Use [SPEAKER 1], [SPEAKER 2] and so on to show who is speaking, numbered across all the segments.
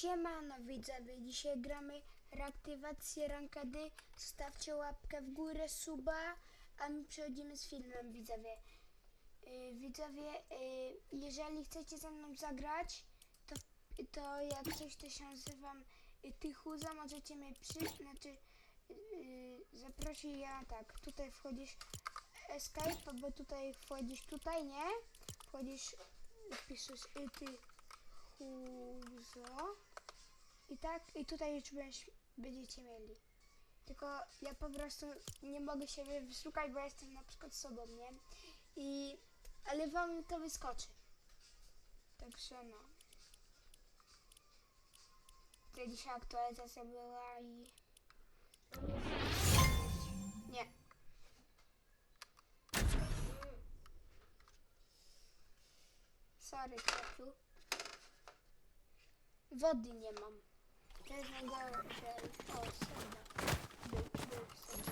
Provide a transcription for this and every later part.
[SPEAKER 1] Siemano widzowie, dzisiaj gramy reaktywację rankedy. Zostawcie łapkę w górę, suba, a my przechodzimy z filmem widzowie. Yy, widzowie, yy, jeżeli chcecie ze mną zagrać, to, to jak coś to się nazywam yy, Tychuza, możecie mnie przy... znaczy yy, zaprosić ja tak, tutaj wchodzisz Escape, bo tutaj wchodzisz tutaj, nie? Wchodzisz, piszesz y, Tychuzo. I tak, i tutaj już będziecie mieli. Tylko ja po prostu nie mogę siebie wyszukać, bo jestem na przykład sobą, nie? I, ale wam to wyskoczy. Także no. To dzisiaj aktualizacja była i... Nie. Sorry, Kaciu. Wody nie mam. To jest najgorsze. O. Był, był.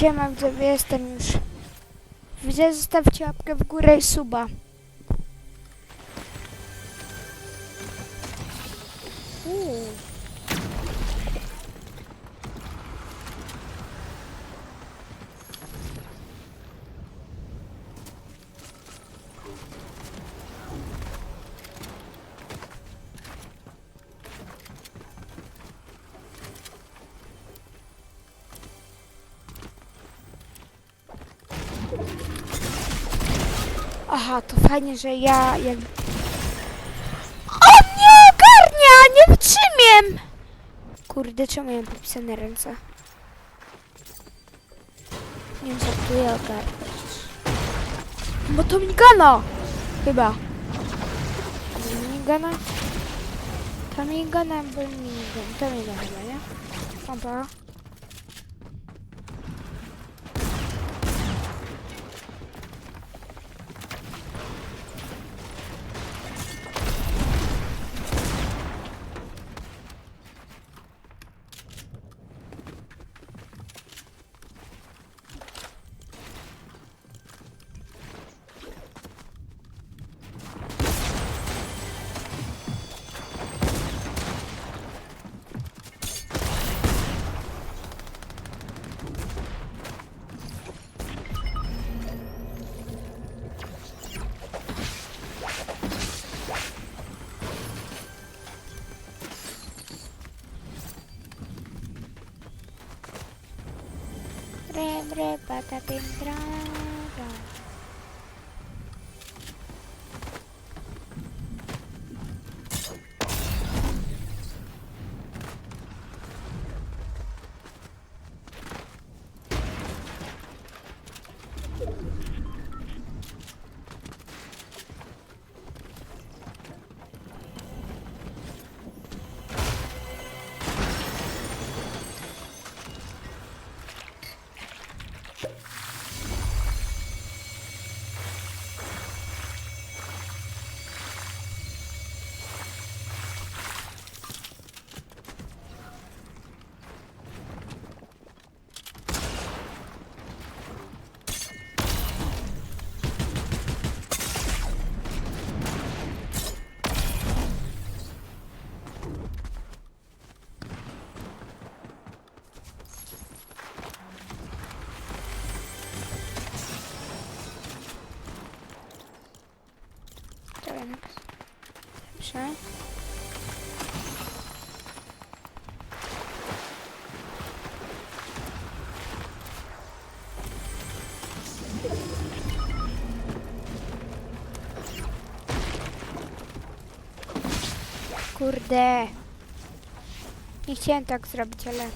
[SPEAKER 1] Siema, widzowie, jestem już. Widzę, zostawcie łapkę w górę i suba. Uuu. Aha, to fajnie, że ja jak... On nie ogarnia! Nie wytrzymiem! Kurde, czemu ja mam popisane ręce? Nie wiem, żartuję ogarnąć. Bo to migana! Chyba. Migana? To migana, bo migana. To migana chyba, nie? Pompa. Hombre,
[SPEAKER 2] patapendrán. Kurde. Nie chciałem tak zrobić, ale...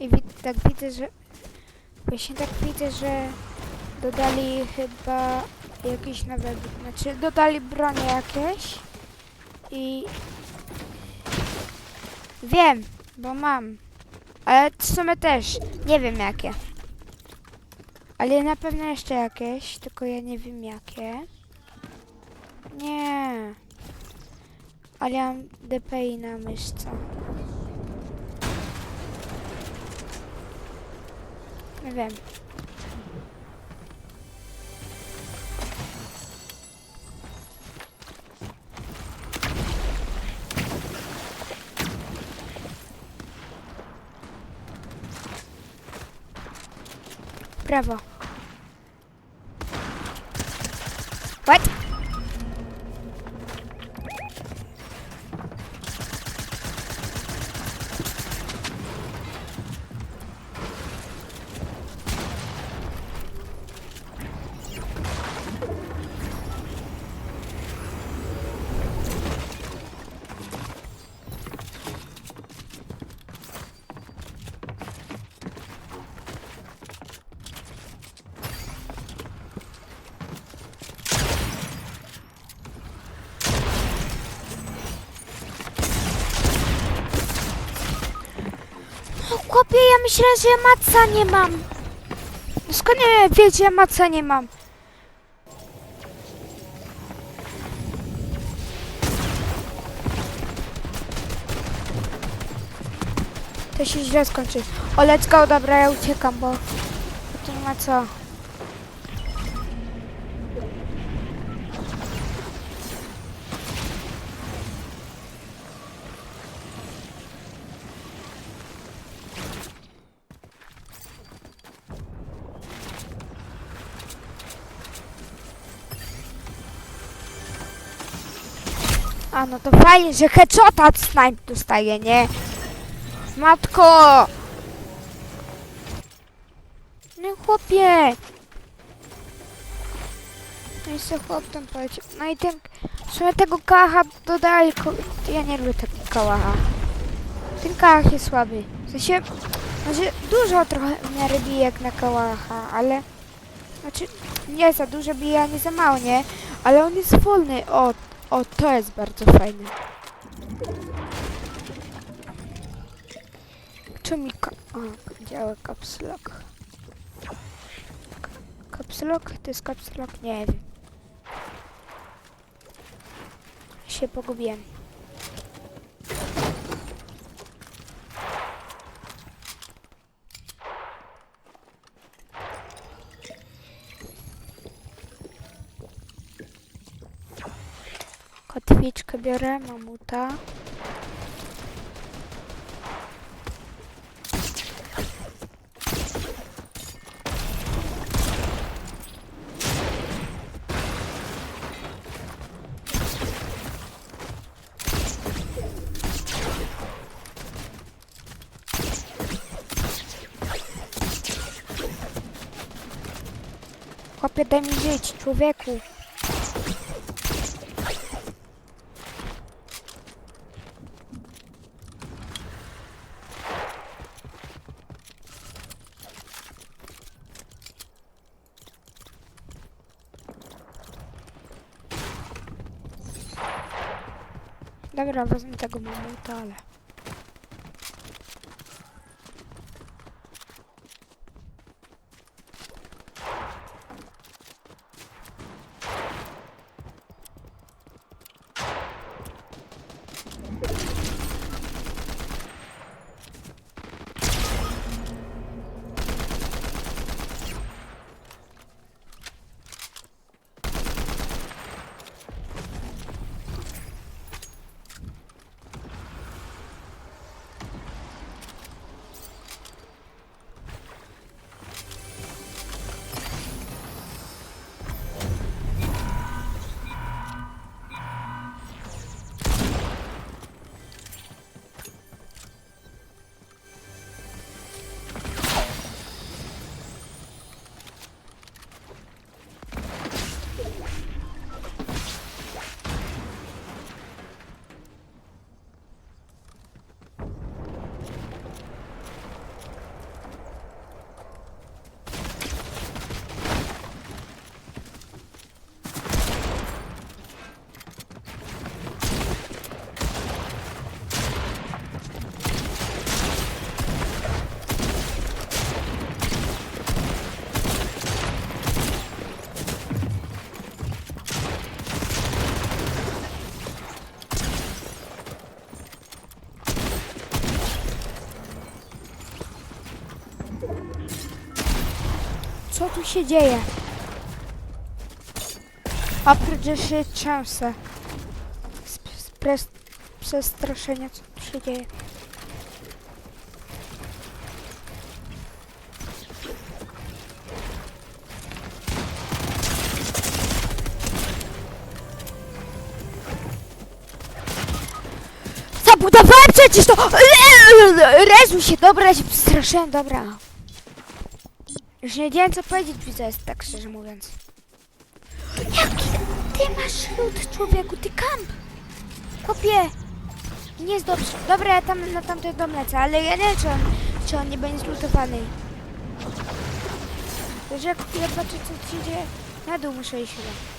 [SPEAKER 2] I tak widzę, że... Właśnie tak widzę, że dodali chyba jakieś nowe... Znaczy dodali bronie jakieś. I... Wiem, bo mam. Ale w sumie też. Nie wiem jakie. Ale na pewno jeszcze jakieś, tylko ja nie wiem jakie. Nie. Ale ja mam DPI na myszce. Nie wiem. Brawo. Ja myślę, że maca nie mam. No Skąd nie wiecie, ja maca nie mam? To się źle skończy. O, let's go, dobra, ja uciekam, bo to nie ma co. A no to fajnie, że headshota od snipe dostaje, nie? Matko! No chłopie! No i co chłop tam powiedział? No i ten... W sumie tego kałacha dodali... Ja nie lubię tego kałacha. Ten kałach jest słaby. W sensie... Znaczy dużo trochę w miarę jak na kałacha, ale... Znaczy nie za dużo bije, a nie za mało, nie? Ale on jest wolny. O, o to jest bardzo fajne. Czy mi ka- o, działa caps lock? To jest caps? Nie wiem. Się pogubiłem. Kotwiczkę biorę, mamuta. Chłopie, daj mi żyć, człowieku. Dobra, wezmę tego mamuta, ale... tu się dzieje? Oprócz, że się trzęsę. Z, z pres, przestraszenia, co tu się dzieje? Zabudowałem przecież to! Rezuj się, dobra, się przestraszyłem, dobra. Już nie wiedziałem co powiedzieć, widzę, jest tak szczerze mówiąc. Jaki ty masz lód, człowieku, ty kamp! Kopie! Nie jest dobrze. Dobra, ja tam na tamten dom lecę, ale ja nie wiem, czy on, czy on nie będzie zlutowany. Że jak ja zobaczę, co się dzieje, na dół muszę iść chyba.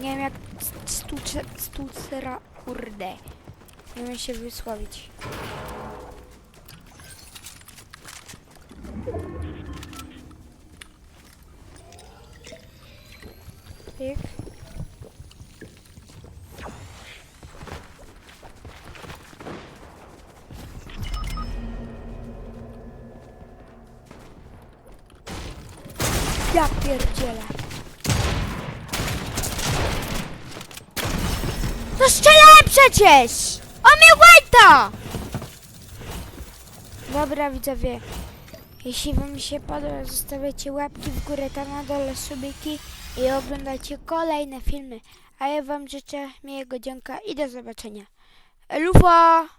[SPEAKER 2] Nie wiem jak stuce, stucera, kurde. Nie wiem się wysłowić. Pyk. Ja pierdzielę. No strzelałem przecież! On mnie łajta! Dobra widzowie, jeśli wam się podoba, zostawiacie łapki w górę, tam na dole subiki i oglądajcie kolejne filmy. A ja wam życzę miłego dzięka i do zobaczenia. Lufa!